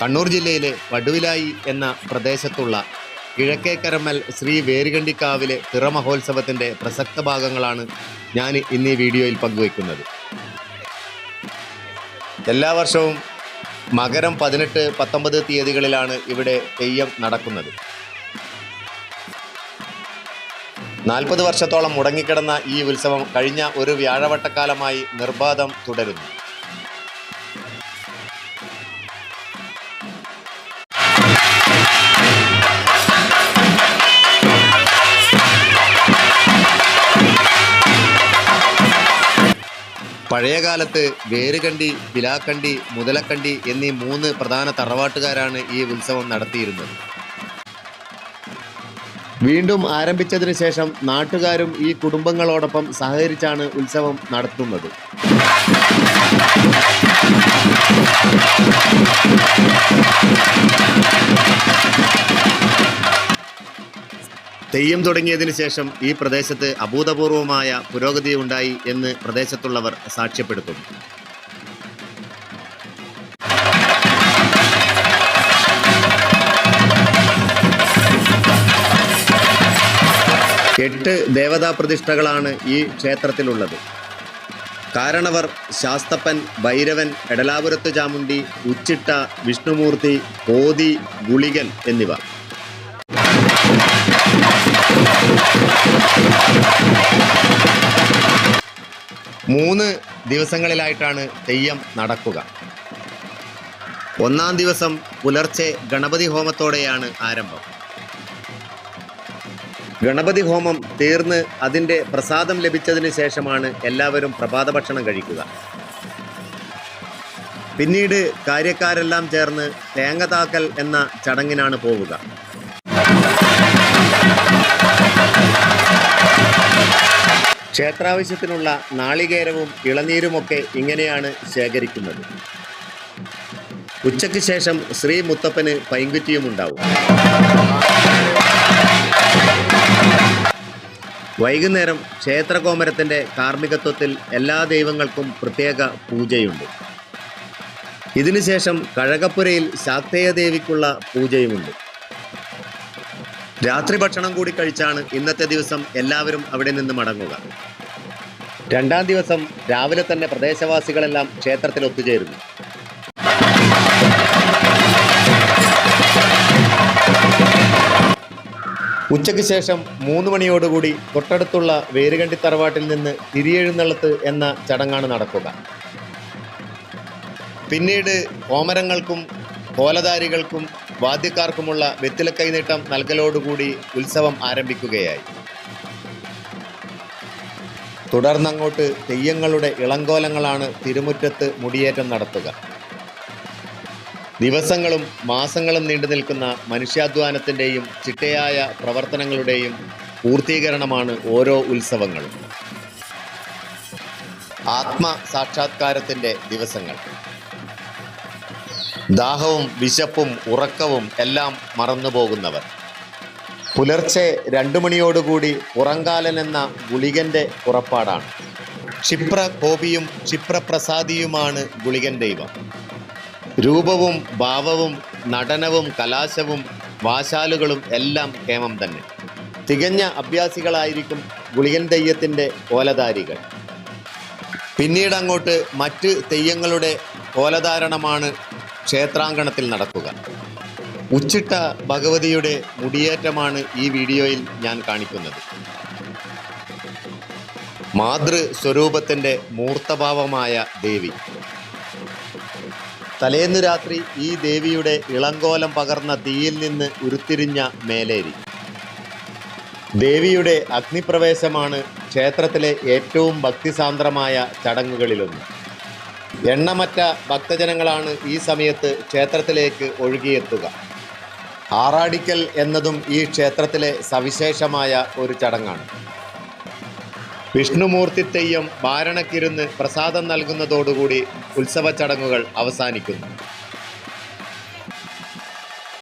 കണ്ണൂർ ജില്ലയിലെ വടുവിലായി എന്ന പ്രദേശത്തുള്ള കിഴക്കേക്കരമൽ ശ്രീ വേരുകണ്ടിക്കാവിലെ തിറ മഹോത്സവത്തിന്റെ പ്രസക്ത ഭാഗങ്ങളാണ് ഞാൻ ഇന്ന് ഈ വീഡിയോയിൽ പങ്കുവയ്ക്കുന്നത്. എല്ലാ വർഷവും മകരം പതിനെട്ട് പത്തൊമ്പത് തീയതികളിലാണ് ഇവിടെ തെയ്യം നടക്കുന്നത്. നാൽപ്പത് വർഷത്തോളം മുടങ്ങിക്കിടന്ന ഈ ഉത്സവം കഴിഞ്ഞ ഒരു വ്യാഴവട്ടക്കാലമായി നിർബാധം തുടരുന്നു. പഴയകാലത്ത് വേരുകണ്ടി പിലാക്കണ്ടി മുതലക്കണ്ടി എന്നീ മൂന്ന് പ്രധാന തറവാട്ടുകാരാണ് ഈ ഉത്സവം നടത്തിയിരുന്നത്. വീണ്ടും ആരംഭിച്ചതിനു ശേഷം നാട്ടുകാരും ഈ കുടുംബങ്ങളോടൊപ്പം സഹകരിച്ചാണ് ഉത്സവം നടത്തുന്നത്. തെയ്യം തുടങ്ങിയതിനു ശേഷം ഈ പ്രദേശത്ത് അഭൂതപൂർവമായ പുരോഗതി ഉണ്ടായി എന്ന് പ്രദേശത്തുള്ളവർ സാക്ഷ്യപ്പെടുത്തുന്നു. എട്ട് ദേവതാ പ്രതിഷ്ഠകളാണ് ഈ ക്ഷേത്രത്തിലുള്ളത്. കാരണവർ ശാസ്തപ്പൻ ഭൈരവൻ എടലാപുരത്ത് ചാമുണ്ടി ഉച്ചിട്ട വിഷ്ണുമൂർത്തി കോതി ഗുളികൻ എന്നിവ. മൂന്ന് ദിവസങ്ങളിലായിട്ടാണ് തെയ്യം നടക്കുക. ഒന്നാം ദിവസം പുലർച്ചെ ഗണപതി ഹോമത്തോടെയാണ് ആരംഭം. ഗണപതി ഹോമം തീർന്ന് അതിന്റെ പ്രസാദം ലഭിച്ചതിന് ശേഷമാണ് എല്ലാവരും പ്രഭാത ഭക്ഷണം കഴിക്കുക. പിന്നീട് കാര്യക്കാരെല്ലാം ചേർന്ന് തേങ്ങ എന്ന ചടങ്ങിനാണ് പോവുക. ക്ഷേത്രാവശ്യത്തിനുള്ള നാളികേരവും ഇളനീരുമൊക്കെ ഇങ്ങനെയാണ് ശേഖരിക്കുന്നത്. ഉച്ചയ്ക്ക് ശേഷം ശ്രീ മുത്തപ്പന് പൈങ്കുറ്റിയും ഉണ്ടാവും. വൈകുന്നേരം ക്ഷേത്രകോമരത്തിന്റെ കാർമ്മികത്വത്തിൽ എല്ലാ ദൈവങ്ങൾക്കും പ്രത്യേക പൂജയുണ്ട്. ഇതിനുശേഷം കഴകപ്പുരയിൽ ശാക്തേയ ദേവിക്കുള്ള പൂജയുമുണ്ട്. രാത്രി ഭക്ഷണം കൂടി കഴിച്ചാണ് ഇന്നത്തെ ദിവസം എല്ലാവരും അവിടെ നിന്ന് മടങ്ങുക. രണ്ടാം ദിവസം രാവിലെ തന്നെ പ്രദേശവാസികളെല്ലാം ക്ഷേത്രത്തിൽ ഒത്തുചേരുന്നു. ഉച്ചയ്ക്ക് ശേഷം മൂന്ന് മണിയോടുകൂടി തൊട്ടടുത്തുള്ള വേരുകണ്ടി തറവാട്ടിൽ നിന്ന് തിരിയെഴുന്നള്ളത്ത് എന്ന ചടങ്ങാണ് നടക്കുക. പിന്നീട് കോമരങ്ങൾക്കും കോലധാരികൾക്കും വാദ്യക്കാർക്കുമുള്ള വെത്തിലക്കൈനീട്ടം കൈനീട്ടം നൽകലോടുകൂടി ഉത്സവം ആരംഭിക്കുകയായി. തുടർന്നങ്ങോട്ട് തെയ്യങ്ങളുടെ ഇളങ്കോലങ്ങളാണ് തിരുമുറ്റത്ത് മുടിയേറ്റം നടത്തുക. ദിവസങ്ങളും മാസങ്ങളും നീണ്ടു നിൽക്കുന്ന മനുഷ്യാധ്വാനത്തിന്റെയും ചിട്ടയായ പ്രവർത്തനങ്ങളുടെയും പൂർത്തീകരണമാണ് ഓരോ ഉത്സവങ്ങളും. ആത്മ സാക്ഷാത്കാരത്തിന്റെ ദിവസങ്ങൾ. ദാഹവും വിശപ്പും ഉറക്കവും എല്ലാം മറന്നുപോകുന്നവർ. പുലർച്ചെ രണ്ടു മണിയോടുകൂടി പുറങ്കാലൻ എന്ന ഗുളികന്റെ പുറപ്പാടാണ്. ക്ഷിപ്ര കോപിയും ക്ഷിപ്രപ്രസാദിയുമാണ് ഗുളികൻ ദൈവം. രൂപവും ഭാവവും നടനവും കലാശവും വാശാലുകളും എല്ലാം കേമം തന്നെ. തികഞ്ഞ അഭ്യാസികളായിരിക്കും ഗുളികൻ തെയ്യത്തിന്റെ കോലധാരികൾ. പിന്നീട് അങ്ങോട്ട് മറ്റ് തെയ്യങ്ങളുടെ കോലധാരണമാണ് ക്ഷേത്രാങ്കണത്തിൽ നടക്കുക. ഉച്ചിട്ട ഭഗവതിയുടെ മുടിയേറ്റമാണ് ഈ വീഡിയോയിൽ ഞാൻ കാണിക്കുന്നത്. മാതൃ സ്വരൂപത്തിന്റെ മൂർത്തഭാവമായ ദേവി. തലേന്ന് രാത്രി ഈ ദേവിയുടെ ഇളങ്കോലം പകർന്ന തീയിൽ നിന്ന് ഉരുത്തിരിഞ്ഞ മേലേരി. ദേവിയുടെ അഗ്നിപ്രവേശമാണ് ക്ഷേത്രത്തിലെ ഏറ്റവും ഭക്തിസാന്ദ്രമായ ചടങ്ങുകളിലൊന്ന്. എണ്ണമറ്റ ഭക്തജനങ്ങളാണ് ഈ സമയത്ത് ക്ഷേത്രത്തിലേക്ക് ഒഴുകിയെത്തുക. ആറാടിക്കൽ എന്നതും ഈ ക്ഷേത്രത്തിലെ സവിശേഷമായ ഒരു ചടങ്ങാണ്. വിഷ്ണുമൂർത്തി തെയ്യം വാരണക്കിരുന്ന് പ്രസാദം നൽകുന്നതോടുകൂടി ഉത്സവ ചടങ്ങുകൾ അവസാനിക്കുന്നു.